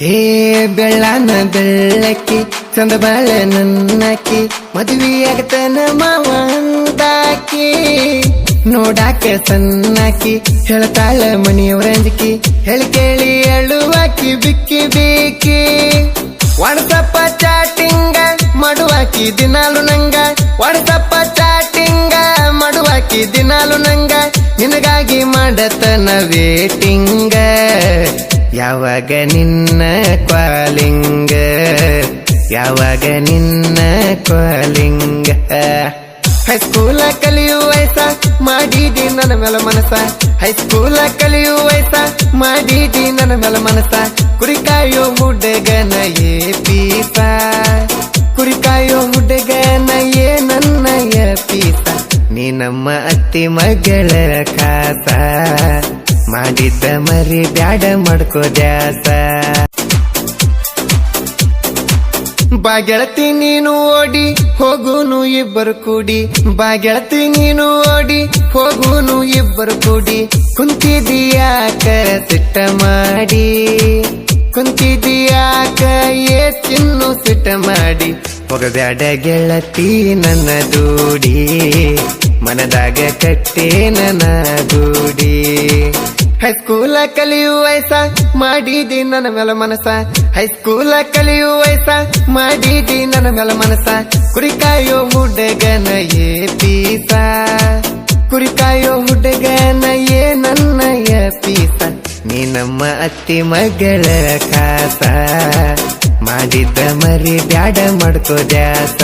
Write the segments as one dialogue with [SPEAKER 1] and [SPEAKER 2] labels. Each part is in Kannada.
[SPEAKER 1] ಹೇ ಬೆಳ್ಳನ ಬೆಳ್ಳಕ್ಕಿ ಚಂದ ಬಾಳೆ ನನ್ನಕ್ಕಿ, ಮದುವೆಯಾಗತನ ಮಾವ ಅಂದಾಕಿ. ನೋಡಾಕ ಸನ್ನಾಕಿ ಹೇಳ್ತಾಳ ಮಣಿಯವರ ಅಂಜಿಕಿ, ಹೇಳಿ ಕೇಳಿ ಅಳುವಾಕಿ, ಬಿಕ್ಕಿ ಬೇಕಿ. ವಾಟ್ಸಪ್ಪ ಚಾಟಿಂಗ ಮಾಡುವಾಕಿ ದಿನಾಲು ನಂಗ ವಾಟ್ಸಪ್ಪ ಚಾಟಿಂಗ ಮಾಡುವಾಕಿ ದಿನಾಲು ನಂಗ, ನಿನಗಾಗಿ ಮಾಡತನ ವೇಟಿಂಗ ಯಾವಾಗ ನಿನ್ನ ಕ್ವಾಲಿಂಗ? ಯಾವಾಗ ನಿನ್ನ ಕ್ವಾಲಿಂಗ? ಹೈಸ್ಕೂಲ ಕಲಿಯುವ ವಯಸ್ಸ, ಮಾಡಿದಿ ನನ್ನ ಮೇಲೆ ಮನಸ ಹೈಸ್ಕೂಲ ಕಲಿಯುವ ವಯಸ್ಸ, ಮಾಡಿದಿ ನನ್ನ ಮೇಲೆ ಮನಸ ಕುರಿಕಾಯೋ ಮುಡ್ಡಗನ ಏ ಪೀಸ. ಕುರಿಕಾಯೋ ಮುಡ್ಡಗನ ಏ ನನ್ನಯ ಪೀಸ. ನೀ ನಮ್ಮ ಅತ್ತಿ ಮಗಳ ಕಾಸ. ಮಾಡಿದ್ದ ಮರಿ ಬ್ಯಾಡ ಮಾಡ್ಕೋ ದ್ಯಾಸ. ಬಾಗೆಳತಿ ನೀನು ಓಡಿ, ಹೋಗುನು ಇಬ್ಬರು ಕೂಡಿ. ಬಾಗೆಳತಿ ನೀನು ಓಡಿ, ಹೋಗುನು ಇಬ್ಬರು ಕೂಡಿ. ಕುಂತಿದೀಯಾಕ ಸಿಟ್ಟ ಮಾಡಿ. ಕುಂತಿದೀಯಾಕ ಏ ತಿನ್ನು ಸಿಟ್ಟ ಮಾಡಿ. ಹೊಗಬ್ಯಾಡ ಗೆಳತಿ, ನನ್ನ ದೂಡಿ. ಮನದಾಗ ಕಟ್ಟೆ, ನನ್ನ ಗೂಡಿ ಹೈಸ್ಕೂಲ ಕಲಿಯು ವಯಸ್ಸ ಮಾಡಿದಿ ನನ್ನ ಮೇಲೆ ಮನಸ ಹೈಸ್ಕೂಲ ಕಲಿಯು ವಯಸ್ಸ ಮಾಡಿದಿ ನನ್ನ ಮೇಲೆ ಮನಸ ಕುರಿಕಾಯೋ ಹುಡುಗನ ಏ ಪೀಸ ಕುರಿಕಾಯೋ ಹುಡುಗನ ಏ ನನ್ನ ಪೀಸ ನೀ ನಮ್ಮ ಅತ್ತಿ ಮಗಳ ಕಾಸ ಮಾಡಿದ್ದ ಮರಿ ಬ್ಯಾಡ ಮಾಡ್ಕೋ ದ್ಯಾಸ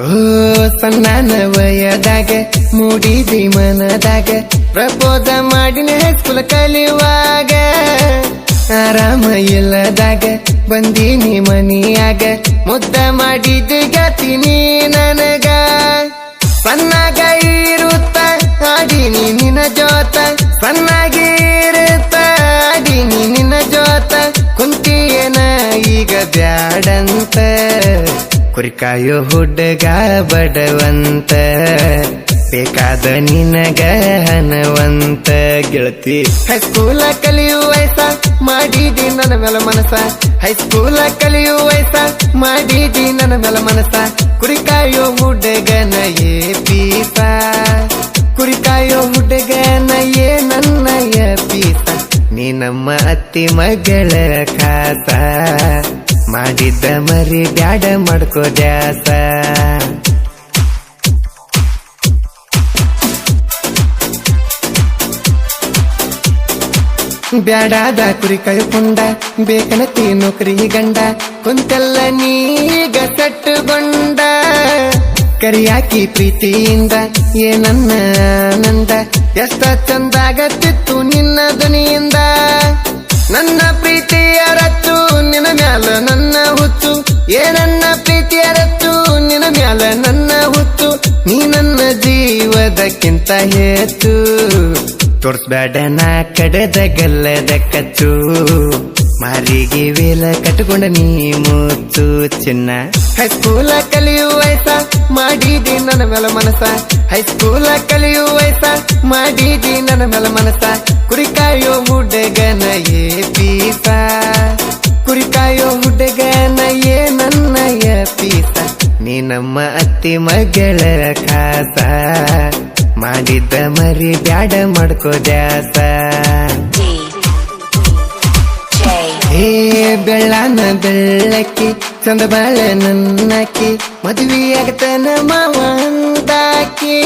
[SPEAKER 1] ಓ ಮೂಡಿದಿ ಮನದಾಗ ಪ್ರಪೋದ ಮಾಡಿನ ಸ್ಕೂಲ್ ಕಲಿಯುವಾಗ. ಆರಾಮ ಇಲ್ಲದಾಗ, ಬಂದೀನಿ ಮನಿಯಾಗ, ಮುದ್ದ ಮಾಡಿದ ಗತಿನಿ ನನಗ. ಸಣ್ಣಗ ಇರುತ್ತ ಆಡಿನಿ ನಿನ್ನ ಜೋತ. ಸಣ್ಣಗೆ ಇರುತ್ತ ಆಡಿನಿ ನಿನ್ನ ಜೋತ. ಕುಂತಿಯನ, ಈಗ ಬ್ಯಾಡಂತ ಕುರಿಕಾಯೋ ಹುಡುಗ ಬಡವಂತ, ಬೇಕಾದ ನಿನಗ ಹನವಂತ ಗೆಳತಿ ಹೈಸ್ಕೂಲ ಕಲಿಯುವ ವಯಸ್ಸ ಮಾಡಿದಿ ನನ್ನ ಮೇಲ ಮನಸ ಹೈಸ್ಕೂಲ ಕಲಿಯುವ ವಯಸ್ಸ ಮಾಡಿದಿ ನನ್ನ ಮೇಲ ಮನಸ ಕುರಿಕಾಯೋ ಹುಡುಗನ ಏ ಪೀಸ. ಕುರಿಕಾಯೋ ಹುಡುಗನ ಏ ನನ್ನಯ ಪೀಸ. ನೀ ನಮ್ಮ ಅತ್ತಿ ಮಗಳ ಕಾಸ ಮಾಡಿದ್ದ ಮರಿ ಬ್ಯಾಡ ಮಾಡ್ಕೋ ದ್ಯಾಸ. ಬ್ಯಾಡಾದ ಕುರಿ ಕಳ್ಕೊಂಡ ತೀನು ನೌಕರಿ ಗಂಡ, ಕುಂತೆಲ್ಲ ನೀಗ ಸಟ್ಟುಗೊಂಡ. ಕರಿಯಾಕಿ ಪ್ರೀತಿಯಿಂದ ಏನನ್ನ ನಂದ, ಎಷ್ಟ ಚಂದಾಗತ್ತಿತ್ತು ನಿನ್ನ ಧ್ವನಿಯಿಂದ. ನನ್ನ ಪ್ರೀತಿಯ ರತ್ತು ನಿನ್ನ ಮ್ಯಾಲ ಜೀವದಕ್ಕಿಂತ ತೋರ್ಸ್ ತೋರ್ಸ್ಬೇಡ ನಾ ಕಡೆದ ಗಲ್ಲದ ಕಚ್ಚು ಮಾರಿಗೆ ವೇಲ ಕಟ್ಕೊಂಡ ನೀ ಮೂತು ಚಿನ್ನ. ಹೈಸ್ಕೂಲ ಕಲಿಯುವ ಮಾಡಿದಿ ನನ್ನ ಮೇಲೆ ಮನಸ ಹೈಸ್ಕೂಲ ಕಲಿಯುವ ಮಾಡಿದಿ ನನ್ನ ಮೇಲೆ ಮನಸ ಕುರಿಕಾಯೋ ಹುಡುಗನ ಏ ಪೀಸ. ಕುರಿಕಾಯೋ ಹುಡುಗನ ಏ ನನ್ನಯ ಪೀಸ. ನೀ ನಮ್ಮ ಅತ್ತಿ ಮಗಳ ಕಾಸ. ಮಾಡಿದ್ದ ಮರಿ ಬ್ಯಾಡ ಮಾಡ್ಕೋ ದ್ಯಾಸ. ಹೇ ಬೆಳ್ಳನ ಬೆಳ್ಳಕ್ಕಿ, ಚಂದ ಬಾಳೆ ನನ್ನಕ್ಕಿ, ಮದುವೆಯಾಗತನ ಮಾವ ಅಂದಾಕಿ.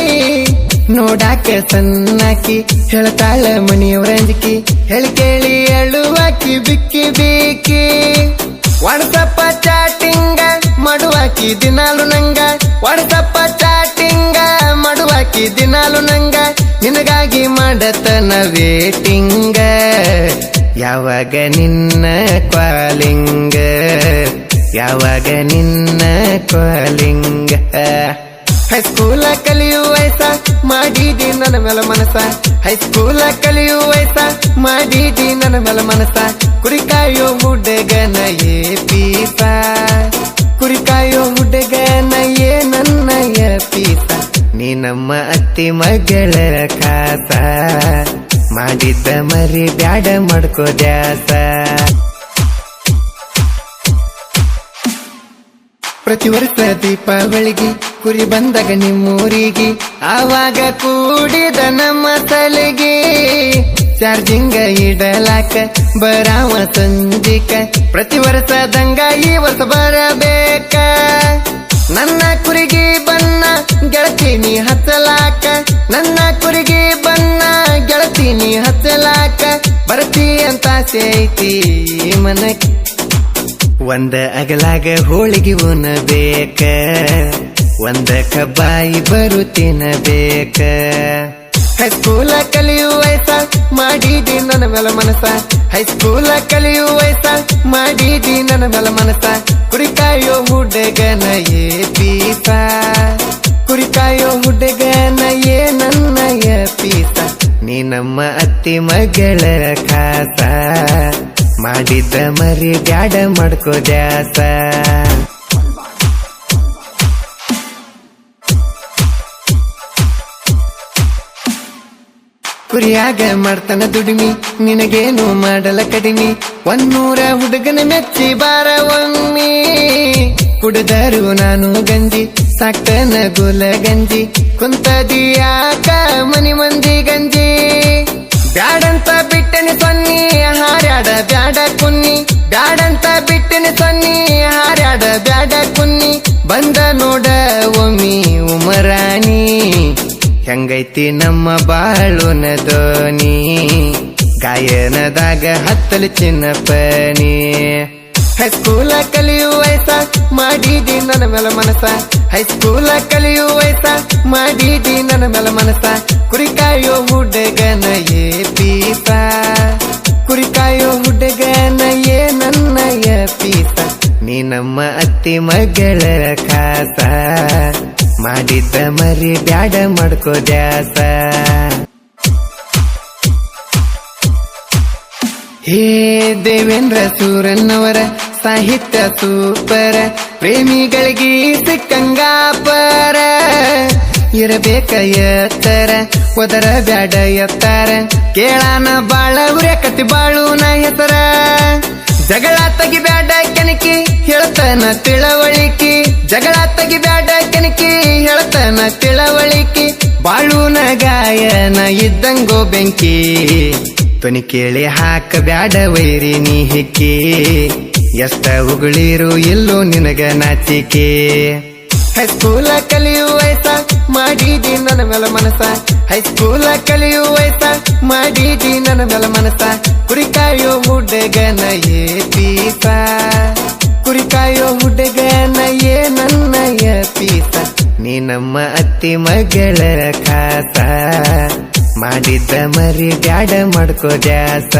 [SPEAKER 1] ನೋಡಾಕ ಸಣ್ಣಾಕಿ ಹೇಳ್ತಾಳ ಮಣಿಯವರ ಅಂಜಿಕಿ, ಹೇಳಿ ಕೇಳಿ ಅಳುವಾಕಿ, ಬಿಕ್ಕಿ ಬೇಕಿ. ವಾಟ್ಸಪ್ಪ ಚಾಟಿಂಗ ಮಾಡುವಾಕಿ ದಿನಾಲು ನಂಗ. ವಾಟ್ಸಪ್ಪ ಚಾಟಿಂಗ ಮಾಡುವಾಕಿ ದಿನಾಲು ನಂಗ. ನಿನಗಾಗಿ ಮಾಡತನ ವೇಟಿಂಗ. ಯಾವಾಗ ನಿನ್ನ ಕ್ವಾಲಿಂಗ ಯಾವಾಗ ನಿನ್ನ ಕ್ವಾಲಿಂಗ ಹೈಸ್ಕೂಲ ಕಲಿಯುವ ವಯಸ್ಸ ಮಾಡಿದಿ ನನ್ನ ಮೇಲೆ ಮನಸ ಹೈಸ್ಕೂಲ ಕಲಿಯುವ ವಯಸ್ಸ ಮಾಡಿದಿ ನನ್ನ ಮೇಲೆ ಮನಸ ಕುರಿಕಾಯೋ ಹುಡುಗನ ಏ ಪೀಸ ಕುರಿಕಾಯೋ ಹುಡುಗನ ಏ ನನ್ನ ಪೀಸ ನೀ ನಮ್ಮ ಅತ್ತಿ ಮಗಳ ಕಾಸ ಮಾಡಿದ್ದ ಮರಿ ಬ್ಯಾಡ ಮಾಡ್ಕೋ ದ್ಯಾಸ. ಪ್ರತಿ ವರ್ಷ ದೀಪಾವಳಿಗೆ ಕುರಿ ಬಂದಾಗ ನಿಮ್ಮೂರಿಗೆ, ಆವಾಗ ಕೂಡಿದ ನಮ್ಮ ತಲೆಗೆ. ಚಾರ್ಜಿಂಗ ಇಡಲಾಕ ಬರಾವ ಸಂಜಿಕ ಪ್ರತಿ ವರ್ಷ ದಂಗ ಈ ವರ್ಷ ಬರಬೇಕ. ನನ್ನ ಕುರಿಗೆ ಬನ್ನ ಗೆಳತೀನಿ ಹಚ್ಚಲಾಕ, ನನ್ನ ಕುರಿಗೆ ಬನ್ನ ಗೆಳತೀನಿ ಹಚ್ಚಲಾಕ ಬರ್ತಿ ಅಂತ ಸೇತಿ ಮನಕ್ಕೆ. ಒಂದ ಅಗಲಾಗ ಹೋಳಿಗೆ ಉಣಬೇಕ, ಒಂದ ಕಬ್ಬಾಯಿ ಬರು ತಿನ್ನಬೇಕ. ಹೈಸ್ಕೂಲ ಕಲಿಯುವ ಮಾಡಿದಿ ನನ್ನ ಮೇಲೆ ಮನಸ ಹೈಸ್ಕೂಲ ಕಲಿಯುವ ಮಾಡಿದಿ ನನ್ನ ಮೇಲೆ ಮನಸ ಕುರಿಕಾಯೋ ಹುಡುಗನ ಏ ಪೀಸ. ಕುರಿಕಾಯೋ ಹುಡುಗನ ಏ ನನ್ನಯ ಪೀಸ. ನೀ ನಮ್ಮ ಅತ್ತಿ ಮಗಳ ಖಾಸ. ಮಾಡಿದ್ದ ಮರಿ ಬ್ಯಾಡ ಮಾಡ್ಕೋ ದ್ಯಾಸ. ಕುರಿಯಾಗ ಮಾಡ್ತಾನ ದುಡಿಮಿ, ನಿನಗೇನು ಮಾಡಲ ಕಡಿಮಿ. ಒನ್ನೂರ ಹುಡುಗನ ಮೆಚ್ಚಿ ಬಾರ ಒಮ್ಮಿ. ಕುಡಿದರು ನಾನು ಗಂಜಿ, ಸಾಕ್ತನ ಗುಲ ಗಂಜಿ ಕುಂತದಿಯಾಕ ಮನಿ ಮಂದಿ ಗಂಜಿ. ಬ್ಯಾಡಂತ ಬಿಟ್ಟನೆ ಸೊನ್ನಿ ಹಾರ್ಯಾಡ ಬ್ಯಾಡ ಕುನ್ನಿ, ಬ್ಯಾಡಂತ ಬಿಟ್ಟಿನ ಸೊನ್ನಿ. ಹಾರ್ಯಾಡ ಬ್ಯಾಡ ಕುನ್ನಿ, ಬಂದ ನೋಡ ಒಮ್ಮಿ ಉಮರಾಣಿ. ಹೆಂಗೈತಿ ನಮ್ಮ ಬಾಳುನ ದೋನಿ ಗಾಯನದಾಗ ಹತ್ತಲು ಚಿನ್ನಪ್ಪನಿ ಹೈಸ್ಕೂಲ ಕಲಿಯುವ ಮಾಡಿದಿ ನನ್ನ ಮೇಲೆ ಮನಸ ಹೈಸ್ಕೂಲ ಕಲಿಯುವ ಮಾಡಿದಿ ನನ್ನ ಮೇಲೆ ಮನಸ ಕುರಿಕಾಯೋ ಹುಡುಗನ ಏ ನಮ್ಮ ಅತ್ತಿ ಮಗಳ ಕಾಸ. ಮಾಡಿದ್ದ ಮರಿ ಬ್ಯಾಡ ಮಾಡ್ಕೋ ದ್ಯಾಸ. ಹೇ ದೇವೇಂದ್ರ ಸೂರನ್ನವರ ಸಾಹಿತ್ಯ ಸೂಪರ, ಪ್ರೇಮಿಗಳಿಗೆ ಸಿಕ್ಕಂಗಾಪರ. ಇರಬೇಕ ಎತ್ತರ, ಒದರ ಬ್ಯಾಡ ಎತ್ತಾರ. ಕೇಳಾನ ಬಾಳ ಉರ್ಯಾಕತಿ ಬಾಳುನ ಹೆಸರ ಜಗಳ ತಗಿ ಬ್ಯಾಡ ಕೆನಕಿ ಹೇಳ್ತನ ತಿಳವಳಿಕೆ, ಜಗಳ ತಗಿ ಬ್ಯಾಡ ಕೆನಕಿ, ಹೇಳ್ತನ ತಿಳವಳಿಕೆ ಬಾಳು ಗಾಯನ ಇದ್ದಂಗೋ ಬೆಂಕಿ. ತೊನಿ ಕೇಳಿ ಹಾಕ ಬ್ಯಾಡ ವೈರಿ ನೀ ಹಿಕ್ಕಿ. ಎಷ್ಟ ಉಗುಳಿರು ಇಲ್ಲೋ ನಿನಗ ನಾಚಿಕೆ. ಹೈಸ್ಕೂಲ ಕಲಿಯುವ ವಯಸ್ಸ, ಮಾಡಿದಿ ನನ್ನ ಮೇಲೆ ಮನಸ ಹೈಸ್ಕೂಲ ಕಲಿಯುವ ವಯಸ್ಸ, ಮಾಡಿದಿ ನನ್ನ ಮೇಲೆ ಮನಸ ಕುರಿಕಾಯೋ ಮುಡ್ಡಗನ ಏ ಪೀಸ ಕುರಿಕಾಯೋ ಹುಡುಗನ ಏ ನನ್ನಯ ಪೀಸ? ನೀ ನಮ್ಮ ಅತ್ತಿ ಮಗಳ ಖಾಸ ಮಾಡಿದ್ದ ಮರಿ ಬ್ಯಾಡ ಮಾಡ್ಕೋ ದ್ಯಾಸ?